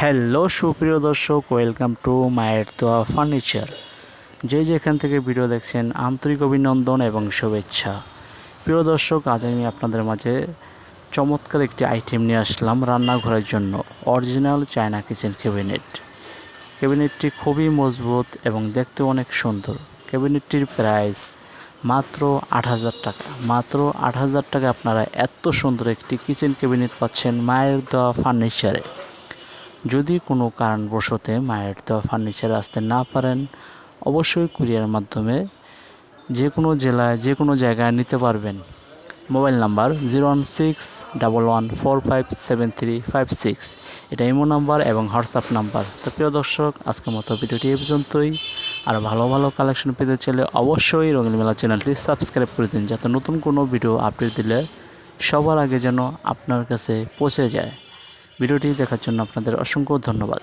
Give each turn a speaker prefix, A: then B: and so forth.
A: Hello সুপ্রিয় দর্শক, welcome to মায়ের দোয়া ফার্নিচার। যে যেখান থেকে ভিডিও দেখছেন, আন্তরিক অভিনন্দন এবং শুভেচ্ছা। প্রিয় দর্শক, আজ আমি আপনাদের মাঝে চমৎকার একটি আইটেম নিয়ে আসলাম রান্নাঘরের জন্য অরিজিনাল চায়না কিচেন ক্যাবিনেট ক্যাবিনেটটি খুবই মজবুত এবং দেখতে অনেক সুন্দর। ক্যাবিনেটটির প্রাইস মাত্র আট হাজার টাকা। মাত্র আট হাজার টাকা আপনারা এত সুন্দর একটি কিচেন ক্যাবিনেট পাচ্ছেন মায়ের দেওয়া ফার্নিচারে। যদি কোনো কারণবশতে মায়ের দেওয়া ফার্নিচার আসতে না পারেন, অবশ্যই কুরিয়ার মাধ্যমে যে কোনো জেলায়, যে কোনো জায়গায় নিতে পারবেন। Mobile number zero one six double one four five seven three five six. এটা ইমো নাম্বার এবং হোয়াটসঅ্যাপ নাম্বার। তো প্রিয় দর্শক, আজকের মতো ভিডিওটি এই পর্যন্তই। আর ভালো ভালো কালেকশন পেতে চাইলে অবশ্যই রঙিন মেলা চ্যানেলটি সাবস্ক্রাইব করে দিন, যাতে নতুন কোনো ভিডিও আপডেট দিলে সবার আগে যেন আপনার কাছে পৌঁছে যায়। ভিডিওটি দেখার জন্য আপনাদের অসংখ্য ধন্যবাদ।